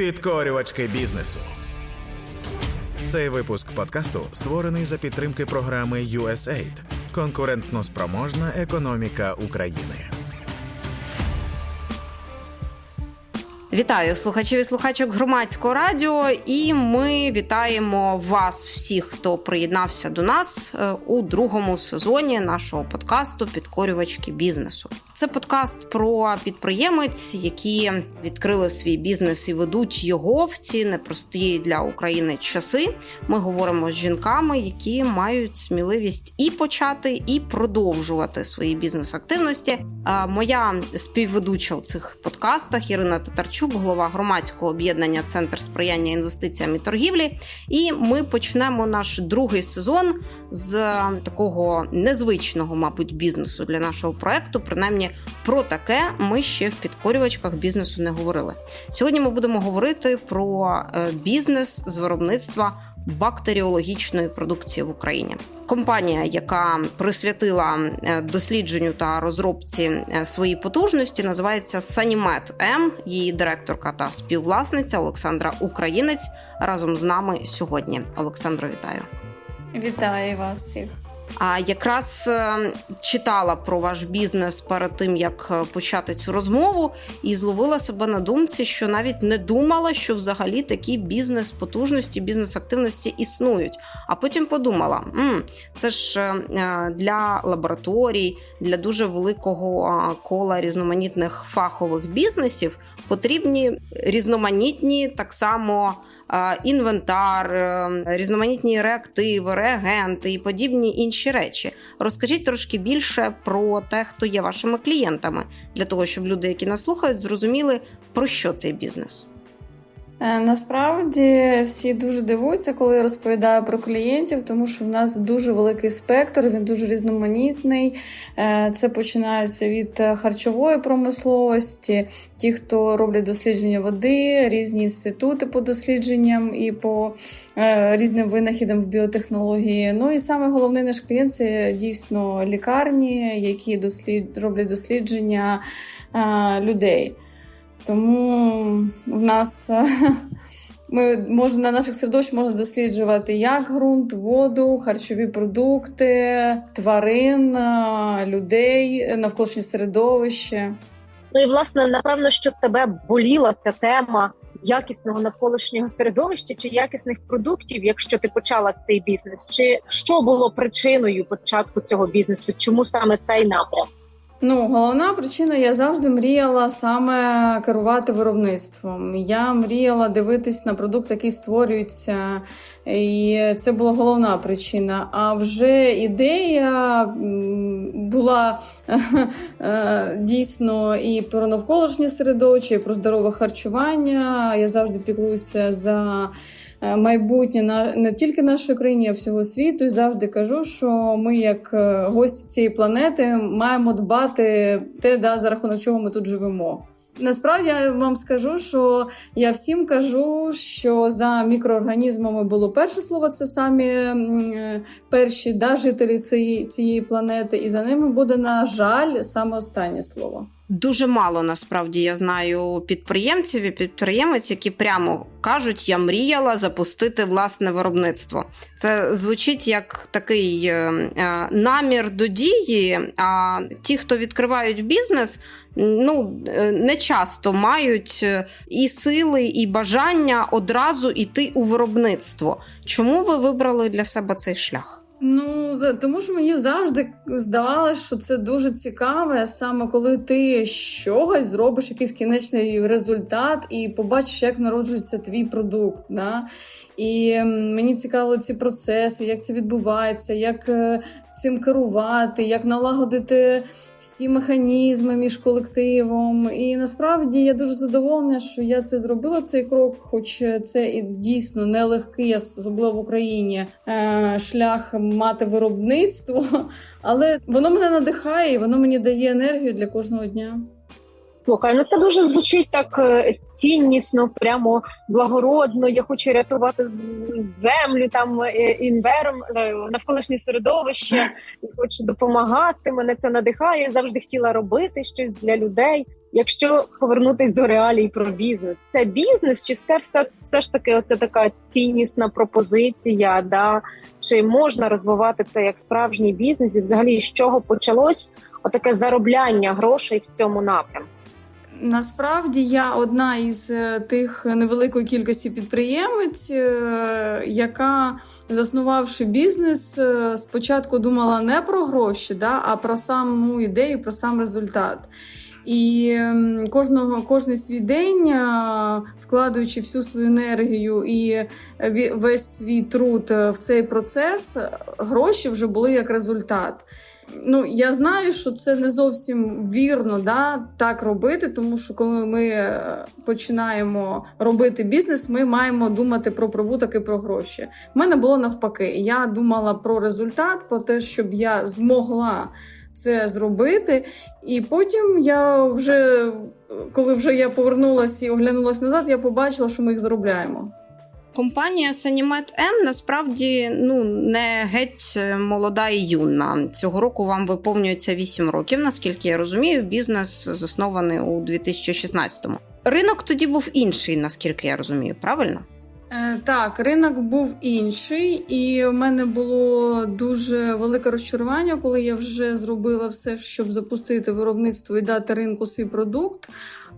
Підкорювачки бізнесу. Цей випуск подкасту створений за підтримки програми USAID Конкурентно спроможна економіка України. Вітаю слухачів і слухачок громадського радіо. І ми вітаємо вас, всіх, хто приєднався до нас е, у другому сезоні нашого подкасту Підкорювачки бізнесу. Це подкаст про підприємець, які відкрили свій бізнес і ведуть його в ці непрості для України часи. Ми говоримо з жінками, які мають сміливість і почати, і продовжувати свої бізнес-активності. Е, Моя співведуча у цих подкастах Ірина Татарчук, голова громадського об'єднання Центр сприяння інвестиціям і торгівлі. І ми почнемо наш другий сезон з такого незвичного, мабуть, бізнесу для нашого проекту. Принаймні про таке ми ще в підкорювачках бізнесу не говорили. Сьогодні ми будемо говорити про е, бізнес з виробництва бактеріологічної продукції в Україні. Компанія, яка присвятила е, дослідженню та розробці е, свої потужності, називається Санімет М. Її директорка та співвласниця Олександра Українець разом з нами сьогодні. Олександро, вітаю. Вітаю вас всіх. А якраз е, читала про ваш бізнес перед тим, як е, почати цю розмову, і зловила себе на думці, що навіть не думала, що взагалі такі бізнес-потужності, бізнес-активності існують. А потім подумала: М, це ж е, для лабораторій, для дуже великого кола різноманітних фахових бізнесів потрібні різноманітні так само е, інвентар, е, різноманітні реактиви, реагенти і подібні інші речі. Розкажіть трошки більше про те, хто є вашими клієнтами, для того, щоб люди, які нас слухають, зрозуміли про що цей бізнес. Е, Насправді всі дуже дивуються, коли я розповідаю про клієнтів, тому що в нас дуже великий спектр, він дуже різноманітний. Е, Це починається від е, харчової промисловості, ті, хто роблять дослідження води, різні інститути по дослідженням і по різним винахідам в біотехнології. Ну і саме головний наш клієнт це дійсно лікарні, які дослід... роблять дослідження людей. Тому в нас е, ми може на наших середовищ можна досліджувати як ґрунт, воду, харчові продукти, тварин, е, людей, навколишнє середовище. Ну і власне, напевно, що тебе боліла ця тема якісного навколишнього середовища чи якісних продуктів, якщо ти почала цей бізнес, чи що було причиною початку цього бізнесу? Чому саме цей напрям? Ну, головна причина, я завжди мріяла саме керувати виробництвом. Я мріяла дивитись на продукт, який створюється, і це була головна причина. А вже ідея була е, дійсно і про навколишнє середовище, і про здорове харчування. Я завжди піклуюся за. Е, Майбутнє на не тільки нашої країни, а всього світу, і завжди кажу, що ми, як е, гості цієї планети, маємо дбати те, да, за рахунок чого ми тут живемо. Насправді я вам скажу, що я всім кажу, що за мікроорганізмами було перше слово, це самі е, перші да, жителі цієї, цієї планети, і за ними буде, на жаль, саме останнє слово. Дуже мало насправді я знаю підприємців і підприємець, які прямо кажуть, я мріяла запустити власне виробництво. Це звучить як такий е, е, намір до дії. А ті, хто відкривають бізнес, ну е, не часто мають і сили, і бажання одразу йти у виробництво. Чому ви вибрали для себе цей шлях? Ну, тому що мені завжди здавалося, що це дуже цікаве, саме коли ти чогось зробиш якийсь кінечний результат і побачиш, як народжується твій продукт. Да? І мені цікаво ці процеси, як це відбувається, як е, цим керувати, як налагодити всі механізми між колективом. І насправді я дуже задоволена, що я це зробила цей крок, хоч це і дійсно нелегкий, особливо в Україні, е, шлях мати виробництво. Але воно мене надихає, і воно мені дає енергію для кожного дня. Слухай, ну це дуже звучить так е, ціннісно, прямо благородно. Я хочу рятувати землю, там е, інверм, е, навколишнє середовище. Хочу допомагати. Мене це надихає. Завжди хотіла робити щось для людей. Якщо повернутись до реалій про бізнес, це бізнес, чи все, все, все ж таки, оце така ціннісна пропозиція, да? чи можна розвивати це як справжній бізнес, і взагалі з чого почалось отаке заробляння грошей в цьому напрямку? Насправді я одна із е, тих невеликої кількості підприємець, е, яка, заснувавши бізнес, е, спочатку думала не про гроші, да, а про саму ідею, про сам результат. І ем, кожного кожний свій день, е, вкладаючи всю свою енергію і весь свій труд е, в цей процес, гроші вже були як результат. Ну, я знаю, що це не зовсім вірно да, так робити, тому що коли ми е, починаємо робити бізнес, ми маємо думати про прибуток і про гроші. У мене було навпаки. Я думала про результат, про те, щоб я змогла це зробити. І потім я вже, коли вже я повернулася і оглянулася назад, я побачила, що ми їх заробляємо. Компанія Санімет М насправді ну не геть е, молода і юна. Цього року вам виповнюється 8 років. Наскільки я розумію, бізнес заснований у 2016-му. Ринок тоді був інший, наскільки я розумію, правильно? Е, Так, ринок був інший, і в мене було дуже велике розчарування, коли я вже зробила все, щоб запустити виробництво і дати ринку свій продукт.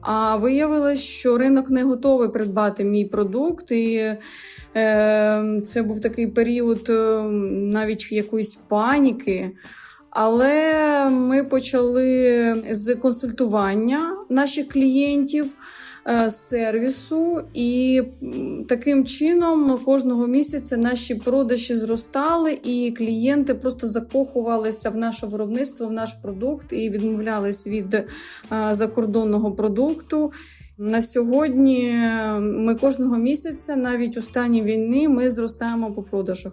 А виявилось, що ринок не готовий придбати мій продукт, і е, це був такий період е, навіть якоїсь паніки. Але ми почали з консультування наших клієнтів е, сервісу, і таким чином кожного місяця наші продажі зростали, і клієнти просто закохувалися в наше виробництво, в наш продукт і відмовлялись від е, закордонного продукту. На сьогодні ми кожного місяця, навіть у стані війни, ми зростаємо по продажах.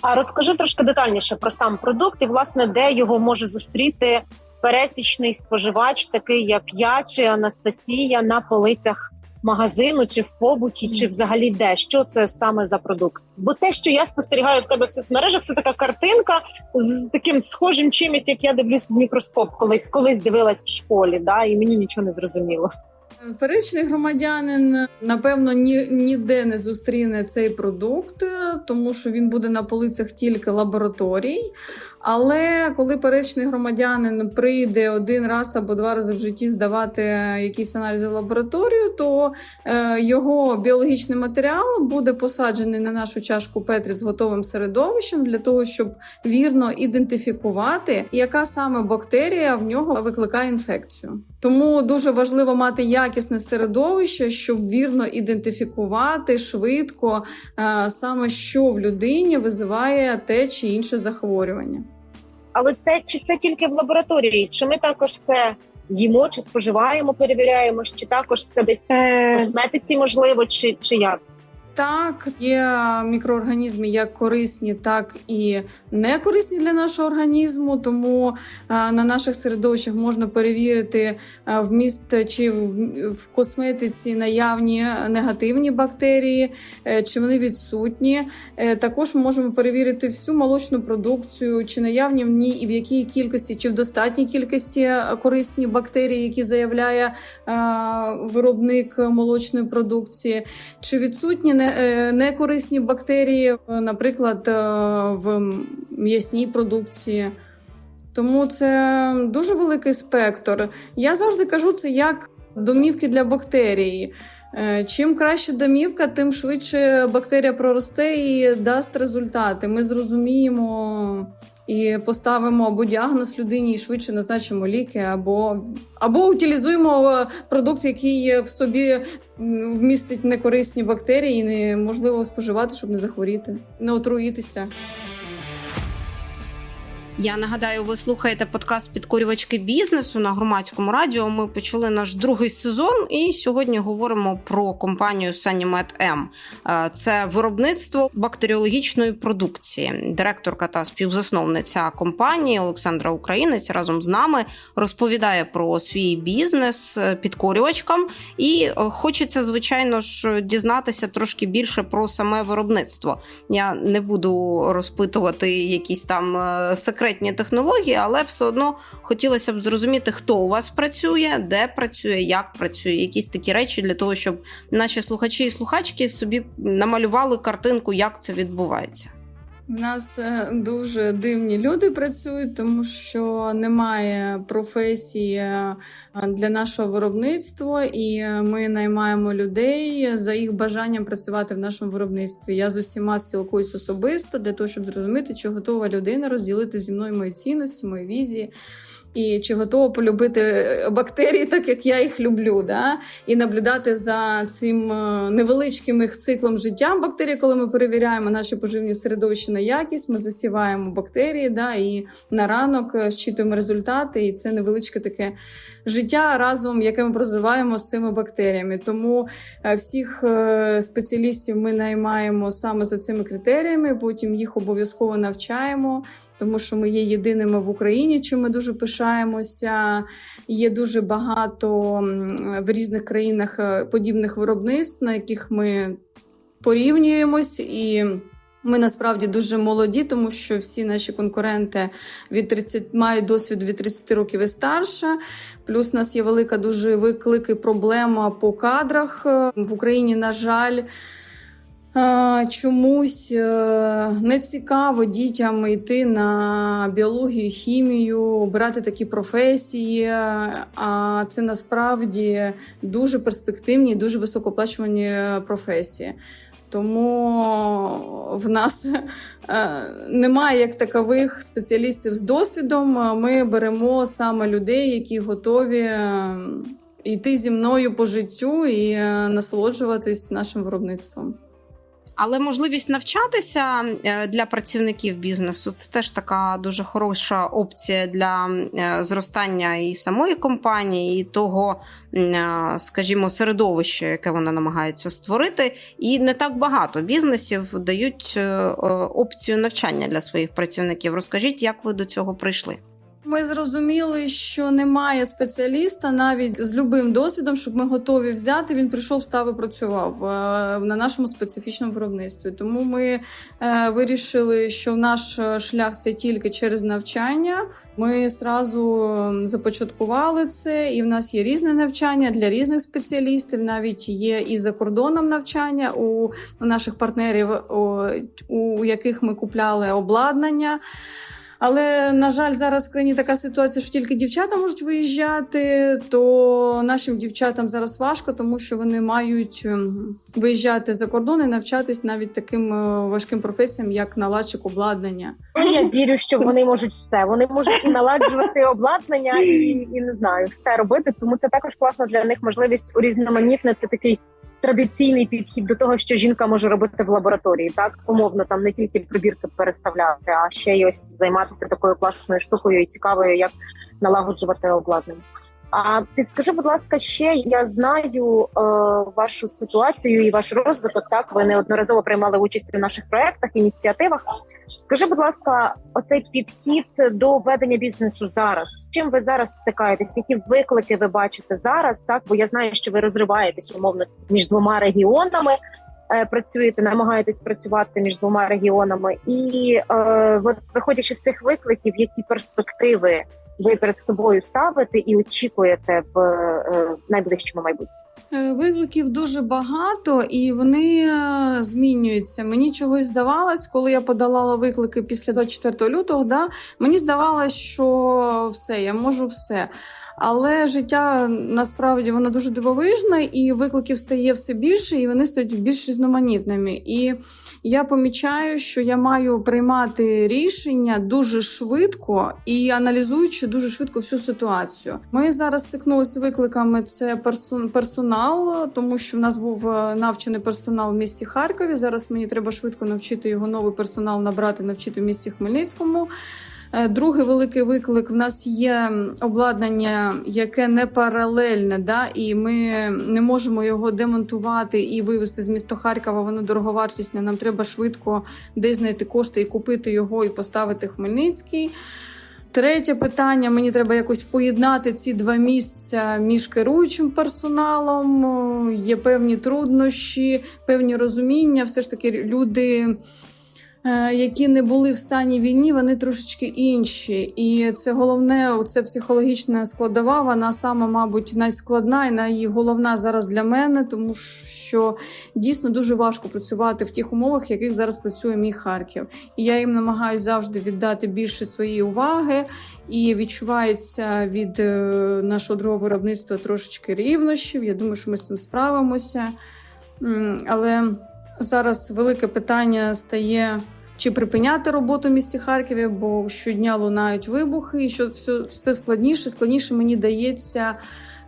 А розкажи трошки детальніше про сам продукт і власне де його може зустріти пересічний споживач, такий як я чи Анастасія, на полицях магазину, чи в побуті, чи взагалі де що це саме за продукт? Бо те, що я спостерігаю в тебе в соцмережах, це така картинка з таким схожим чимось, як я дивлюсь в мікроскоп, колись колись дивилась в школі, да, і мені нічого не зрозуміло. Пересічний громадянин напевно ні, ніде не зустріне цей продукт, е, тому що він буде на полицях тільки лабораторій. Але коли пересічний громадянин прийде один раз або два рази в житті здавати якісь аналізи в лабораторію, то е, його біологічний матеріал буде посаджений на нашу чашку Петрі з готовим середовищем для того, щоб вірно ідентифікувати, яка саме бактерія в нього викликає інфекцію. Тому дуже важливо мати якісне середовище, щоб вірно ідентифікувати швидко е, саме що в людині визиває те чи інше захворювання. Але це чи це тільки в лабораторії? Чи ми також це їмо, чи споживаємо, перевіряємо, чи також це десь в косметиці можливо, чи, чи як? Так, є мікроорганізми як корисні, так і не корисні для нашого організму. Тому е, на наших середовищах можна перевірити е, вміст чи в, косметиці наявні негативні бактерії, е, чи вони відсутні. Також ми можемо перевірити всю молочну продукцію, чи наявні в ній і в якій кількості, чи в достатній кількості корисні бактерії, які заявляє виробник молочної продукції, чи відсутні не- е, некорисні бактерії, е, наприклад, е, в м'ясній продукції. Тому це дуже великий спектр. Я завжди кажу це як домівки для бактерій. Е, Чим краще домівка, тим швидше бактерія проросте і дасть результати. Ми зрозуміємо і поставимо або діагноз людині, і швидше назначимо ліки, або, або утилізуємо е, продукт, який в собі вмістить некорисні бактерії, і неможливо споживати, щоб не захворіти, не отруїтися. Я нагадаю, ви слухаєте подкаст Підкорювачки бізнесу на громадському радіо. Ми почали наш другий сезон, і сьогодні говоримо про компанію M. Е, Це виробництво бактеріологічної продукції. Директорка та співзасновниця компанії Олександра Українець разом з нами розповідає про свій бізнес е, підкорювачкам. І е, хочеться, звичайно ж, дізнатися трошки більше про саме виробництво. Я не буду розпитувати якісь там е, секрети конкретні технології, але все одно хотілося б зрозуміти, хто у вас працює, де працює, як працює, якісь такі речі для того, щоб наші слухачі і слухачки собі намалювали картинку, як це відбувається. В нас е, дуже дивні люди працюють, тому що немає професії е, для нашого виробництва, і е, ми наймаємо людей за їх бажанням працювати в нашому виробництві. Я з усіма спілкуюсь особисто для того, щоб зрозуміти, чи готова людина розділити зі мною мої цінності, мої візії. І чи готова полюбити бактерії, так як я їх люблю, да? і наблюдати за цим невеличким їх циклом життя бактерій, коли ми перевіряємо наші поживні середовища на якість, ми засіваємо бактерії, да? і на ранок е, щитуємо результати, і це невеличке таке життя разом, яке ми проживаємо з цими бактеріями. Тому е, всіх е, спеціалістів ми наймаємо саме за цими критеріями, потім їх обов'язково навчаємо тому що ми є єдиними в Україні, чим ми дуже пишаємося. Є дуже багато в різних країнах подібних виробництв, на яких ми порівнюємось і. Ми насправді дуже молоді, тому що всі наші конкуренти від 30, мають досвід від 30 років і старше. Плюс у нас є велика дуже виклик і проблема по кадрах Е, в Україні. На жаль, Е, Чомусь е, не цікаво дітям йти на біологію, хімію, обирати такі професії, а це насправді дуже перспективні, дуже високооплачувані професії. Тому в нас е, немає як такових спеціалістів з досвідом. Ми беремо саме людей, які готові е, йти зі мною по життю і е, насолоджуватись нашим виробництвом. Але можливість навчатися е, для працівників бізнесу це теж така дуже хороша опція для е, зростання і самої компанії, і того, е, скажімо, середовища, яке вона намагається створити. І не так багато бізнесів дають опцію навчання для своїх працівників. Розкажіть, як ви до цього прийшли? Ми зрозуміли, що немає спеціаліста навіть з любим досвідом, щоб ми готові взяти. Він прийшов, став і працював е, на нашому специфічному виробництві. Тому ми е, вирішили, що наш е, шлях це тільки через навчання. Ми зразу започаткували це, і в нас є різне навчання для різних спеціалістів. Навіть є і за кордоном навчання у, наших партнерів, у яких ми купляли обладнання. Але на жаль, зараз в країні така ситуація, що тільки дівчата можуть виїжджати, то нашим дівчатам зараз важко, тому що вони мають ем, виїжджати за кордон і навчатись навіть таким е, важким професіям, як наладчик обладнання. Я вірю, що вони можуть все. Вони можуть наладжувати обладнання, і, і не знаю, все робити. Тому це також класна для них можливість урізноманітнити такий традиційний підхід до того, що жінка може робити в лабораторії, так умовно там не тільки прибірки переставляти, а ще й ось займатися такою класною штукою і цікавою, як налагоджувати обладнання. А підскажи, будь ласка, ще я знаю е, вашу ситуацію і ваш розвиток. Так, ви неодноразово приймали участь у наших проектах, ініціативах. Скажи, будь ласка, оцей підхід до ведення бізнесу зараз. Чим ви зараз стикаєтесь? Які виклики ви бачите зараз? Так, бо я знаю, що ви розриваєтесь умовно між двома регіонами. е, Працюєте, намагаєтесь працювати між двома регіонами, і е, от виходячи з цих викликів, які перспективи ви перед собою ставите і очікуєте в, е, найближчому майбутньому? Е, Викликів дуже багато і вони е, змінюються. Мені чогось здавалось, коли я подавала виклики після 24 лютого. Да, мені здавалось, що все, я можу все. Але життя насправді воно дуже дивовижне, і викликів стає все більше, і вони стають більш різноманітними. І я помічаю, що я маю приймати рішення дуже швидко і аналізуючи дуже швидко всю ситуацію. Ми зараз стикнулися з викликами. Це персон- персонал, тому що в нас був е, навчений персонал в місті Харкові. Зараз мені треба швидко навчити його новий персонал набрати, навчити в місті Хмельницькому. Е, Другий великий виклик в нас є обладнання, яке не паралельне, да, і ми не можемо його демонтувати і вивезти з міста Харкова. Воно дороговартісне. Нам треба швидко десь знайти кошти і купити його і поставити Хмельницький. Третє питання: мені треба якось поєднати ці два місця між керуючим персоналом. Є певні труднощі, певні розуміння. Все ж таки, люди які не були в стані війни, вони трошечки інші. І це головне, це психологічна складова. Вона саме, мабуть, найскладна і найголовна зараз для мене, тому що дійсно дуже важко працювати в тих умовах, в яких зараз працює мій Харків. І я їм намагаюся завжди віддати більше своєї уваги. І відчувається від е, нашого другого виробництва трошечки рівнощів. Я думаю, що ми з цим справимося. Але зараз велике питання стає. Чи припиняти роботу в місті Харкові, бо щодня лунають вибухи, і що все, все складніше, складніше мені дається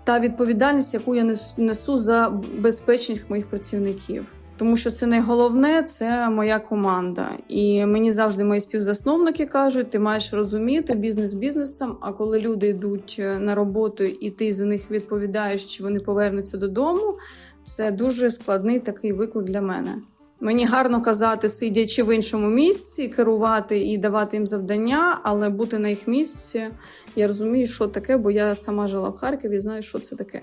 та відповідальність, яку я несу за безпечність моїх працівників. Тому що це найголовне, це моя команда. І мені завжди мої співзасновники кажуть: ти маєш розуміти бізнес бізнесом. А коли люди йдуть е, на роботу і ти за них відповідаєш, чи вони повернуться додому, це дуже складний такий виклик для мене. Мені гарно казати, сидячи в іншому місці, керувати і давати їм завдання, але бути на їх місці. Я розумію, що таке, бо я сама жила в Харкові, і знаю, що це таке.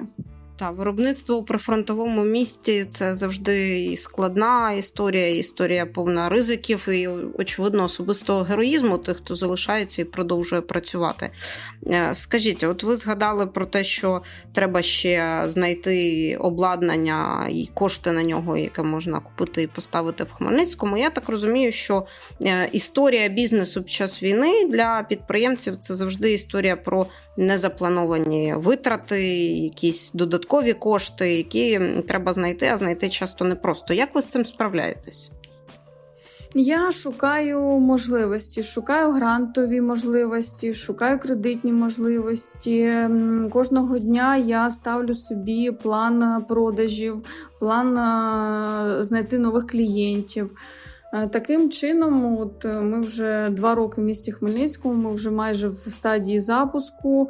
Та виробництво у прифронтовому місті це завжди і складна історія, і історія повна ризиків і очевидно особистого героїзму тих, хто залишається і продовжує працювати. Е, Скажіть, от ви згадали про те, що треба ще знайти обладнання і кошти на нього, яке можна купити і поставити в Хмельницькому. Я так розумію, що е, історія бізнесу під час війни для підприємців це завжди історія про незаплановані витрати, якісь додаткові кошти, які треба знайти, а знайти часто непросто. Як ви з цим справляєтесь? Я шукаю можливості, шукаю грантові можливості, шукаю кредитні можливості. Кожного дня я ставлю собі план продажів, план знайти нових клієнтів. Е, Таким чином, от е, ми вже два роки в місті Хмельницькому, ми вже майже в стадії запуску.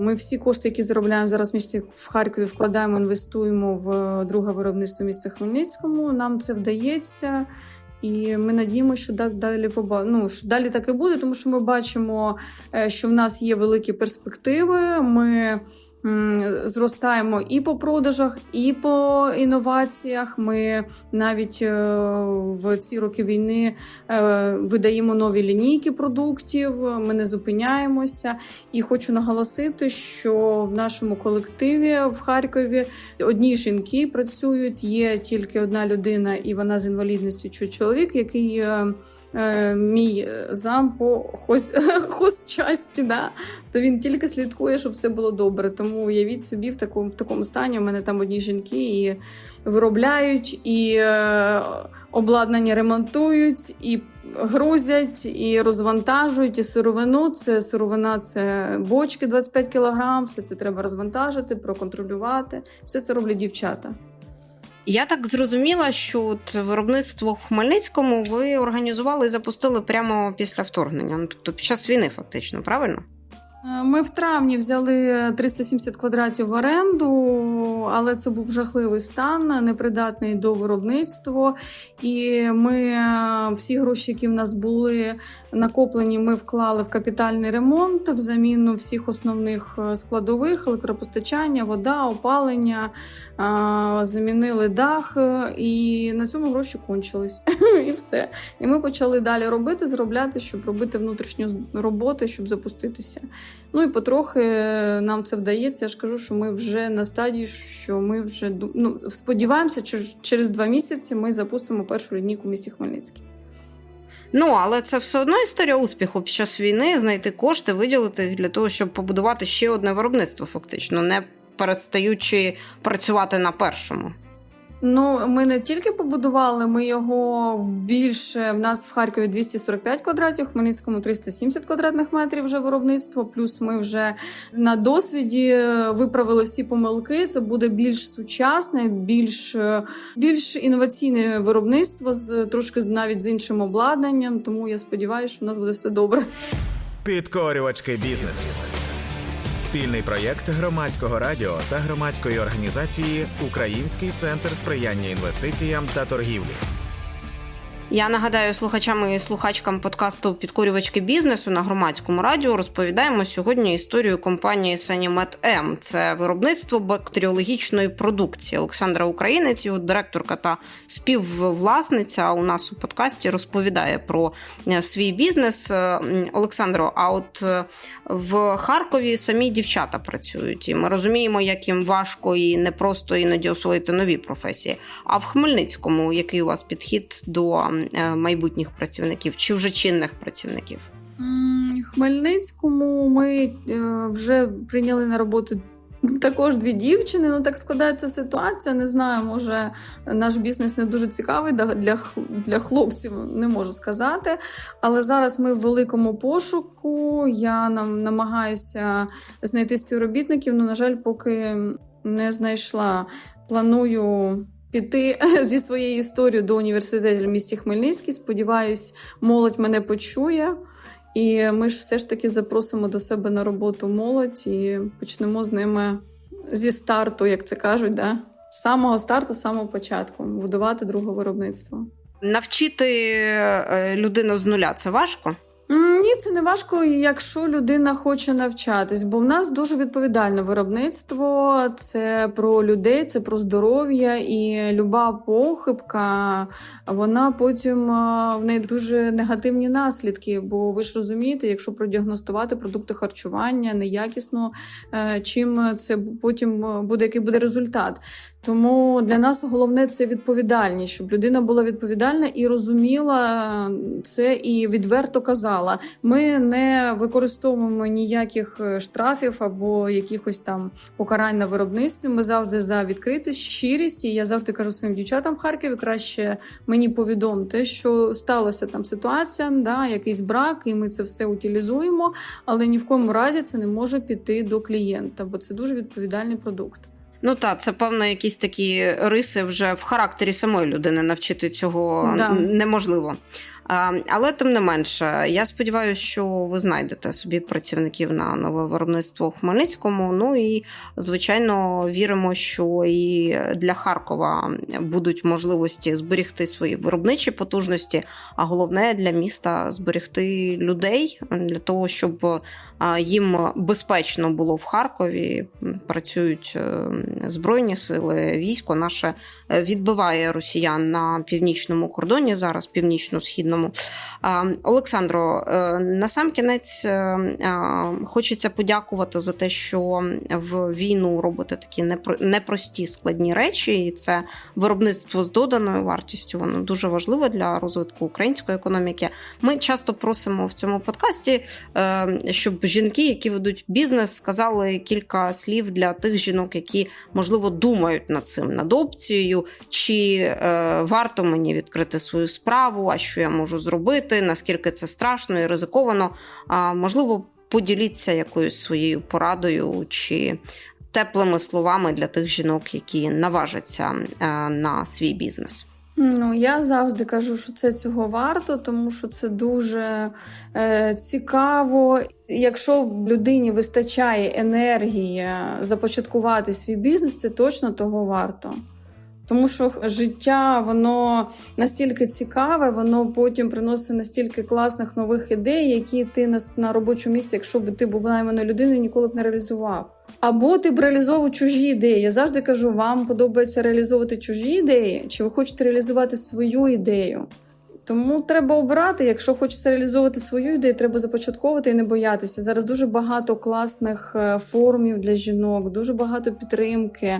Ми всі кошти, які заробляємо зараз в місті в Харкові, вкладаємо, інвестуємо в е, друге виробництво міста Хмельницькому. Нам це вдається. І ми надіємося, що далі ну, що далі так і буде, тому що ми бачимо, що в нас є великі перспективи. Ми зростаємо і по продажах, і по інноваціях. Ми навіть е, в ці роки війни е, видаємо нові лінійки продуктів. Ми не зупиняємося. І хочу наголосити, що в нашому колективі в Харкові одні жінки працюють. Є тільки одна людина, і вона з інвалідністю чи чоловік, який е, е, мій зам по хоз, хозчасті, да? то він тільки слідкує, щоб все було добре. Тому уявіть собі в такому, в такому стані. У мене там одні жінки і виробляють, і е, обладнання ремонтують, і грузять, і розвантажують, і сировину. Це сировина, це бочки 25 кг, все це треба розвантажити, проконтролювати. Все це роблять дівчата. Я так зрозуміла, що от виробництво в Хмельницькому ви організували і запустили прямо після вторгнення, ну тобто під час війни, фактично, правильно? Е, Ми в травні взяли 370 квадратів в оренду, але це був жахливий стан, непридатний до виробництва. І ми е, всі гроші, які в нас були накоплені, ми вклали в капітальний ремонт, в заміну всіх основних е, складових: електропостачання, вода, опалення, е, замінили дах, е, і на цьому гроші кончились. І все. І ми почали далі робити, заробляти, щоб робити внутрішню роботу, щоб запуститися. Ну і потрохи нам це вдається. Я ж кажу, що ми вже на стадії, що ми вже ну, сподіваємося, що через два місяці ми запустимо першу лінійку в місті Хмельницький. Ну, але це все одно історія успіху під час війни знайти кошти, виділити їх для того, щоб побудувати ще одне виробництво, фактично, не перестаючи працювати на першому. Ну, ми не тільки побудували, ми його в більше. В нас в Харкові 245 квадратів, в Хмельницькому 370 квадратних метрів вже виробництво. Плюс ми вже на досвіді е, виправили всі помилки. Це буде більш сучасне, більш, е, більш інноваційне виробництво з трошки навіть з іншим обладнанням. Тому я сподіваюся, що в нас буде все добре. Підкорювачки бізнесу. Спільний проєкт громадського радіо та громадської організації Український центр сприяння інвестиціям та торгівлі. Я нагадаю слухачам і слухачкам подкасту Підкорювачки бізнесу на громадському радіо. Розповідаємо сьогодні історію компанії Санімет М. Це виробництво бактеріологічної продукції. Олександра Українець, його директорка та співвласниця у нас у подкасті розповідає про е, свій бізнес. Е, Олександро, а от е, в Харкові самі дівчата працюють, і ми розуміємо, як їм важко і непросто іноді освоїти нові професії. А в Хмельницькому який у вас підхід до майбутніх працівників чи вже чинних працівників? Хмельницькому ми е, вже прийняли на роботу. Також дві дівчини. Ну так складається ситуація. Не знаю, може наш бізнес не дуже цікавий для, для хлопців, не можу сказати. Але зараз ми в великому пошуку. Я нам намагаюся знайти співробітників. Ну, на жаль, поки не знайшла. Планую піти зі своєю історією до університету в місті Хмельницький. Сподіваюсь, молодь мене почує. І ми ж все ж таки запросимо до себе на роботу молодь і почнемо з ними зі старту, як це кажуть, да? з самого старту, з самого початку, будувати друге виробництво. Навчити е, людину з нуля це важко. М, Ні, це не важко, якщо людина хоче навчатись, бо в нас дуже відповідальне виробництво. Це про людей, це про здоров'я, і люба похибка, вона потім в неї дуже негативні наслідки. Бо ви ж розумієте, якщо продіагностувати продукти харчування неякісно, е, чим це потім е, буде, який буде результат. Тому для нас головне це відповідальність, щоб людина була відповідальна і розуміла це і відверто казала. Ми не використовуємо ніяких е, штрафів або якихось там покарань на виробництві. Ми завжди за відкритість, щирість. І я завжди кажу своїм дівчатам в Харкові, краще мені повідомте, що сталася там ситуація, да, якийсь брак, і ми це все утилізуємо. Але ні в кому разі це не може піти до клієнта, бо це дуже відповідальний продукт. Ну так, це певно, якісь такі риси вже в характері самої людини навчити цього Да. неможливо. Але тим не менше, я сподіваюся, що ви знайдете собі працівників на нове виробництво у Хмельницькому. Ну і звичайно віримо, що і для Харкова будуть можливості зберігти свої виробничі потужності, а головне для міста зберегти людей для того, щоб їм безпечно було в Харкові. Працюють е, збройні сили, військо наше е, відбиває росіян на північному кордоні, зараз північно-східному. А, Олександро, е, на сам кінець е, е, хочеться подякувати за те, що в війну робите такі непро- непрості складні речі, і це виробництво з доданою вартістю. Воно дуже важливо для розвитку української економіки. Ми часто просимо в цьому подкасті, щоб жінки, які ведуть бізнес, сказали кілька слів для тих жінок, які можливо думають над цим, над опцією, чи варто мені відкрити свою справу, а що я можу зробити, наскільки це страшно і ризиковано. А можливо, поділіться якоюсь своєю порадою чи теплими словами для тих жінок, які наважаться е, на свій бізнес. Ну, я завжди кажу, що це цього варто, тому що це дуже е, цікаво. Якщо в людині вистачає енергії започаткувати свій бізнес, це точно того варто. Тому що життя воно настільки цікаве, воно потім приносить настільки класних нових ідей, які ти на, на робочому місці, якщо б ти був найманою людиною, ніколи б не реалізував. Або ти б реалізовував чужі ідеї. Я завжди кажу, вам подобається реалізовувати чужі ідеї, чи ви хочете реалізувати свою ідею. Тому треба обирати. Якщо хочеться реалізовувати свою ідею, треба започатковувати і не боятися. Зараз дуже багато класних е, форумів для жінок, дуже багато підтримки.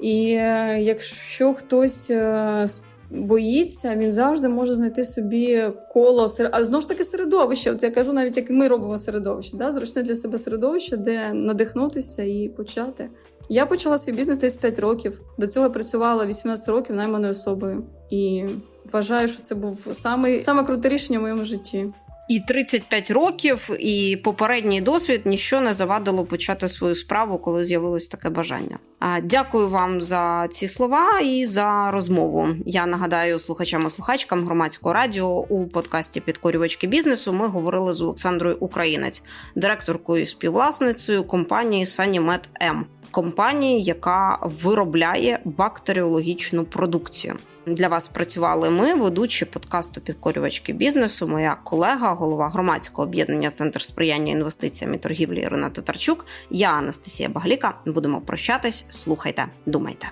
І е, якщо хтось е, боїться, він завжди може знайти собі коло а знову ж таки середовище. От я кажу, навіть як ми робимо середовище, да? зручне для себе середовище, де надихнутися і почати. Я почала свій бізнес 35 років. До цього працювала 18 років найманою особою. І вважаю, що це був саме, саме круте рішення в моєму житті. І 35 років, і попередній досвід ніщо не завадило почати свою справу, коли з'явилось таке бажання. Дякую вам за ці слова і за розмову. Я нагадаю слухачам і слухачкам громадського радіо у подкасті Підкорювачки бізнесу. Ми говорили з Олександрою Українець, директоркою і співвласницею компанії Санімет М, компанії, яка виробляє бактеріологічну продукцію. Для вас працювали ми, ведучі подкасту Підкорювачки бізнесу. Моя колега, голова громадського об'єднання Центр сприяння інвестиціям і торгівлі Ірина Татарчук. Я Анастасія Багліка. Будемо прощатись. Слухайте, думайте.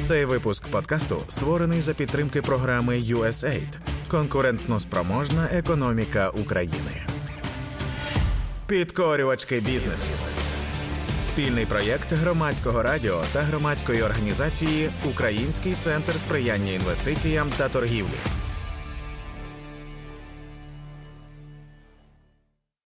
Цей випуск подкасту створений за підтримки програми USAID Конкурентно спроможна економіка України. Підкорювачки бізнесу. Спільний проєкт громадського радіо та громадської організації Український центр сприяння інвестиціям та торгівлі.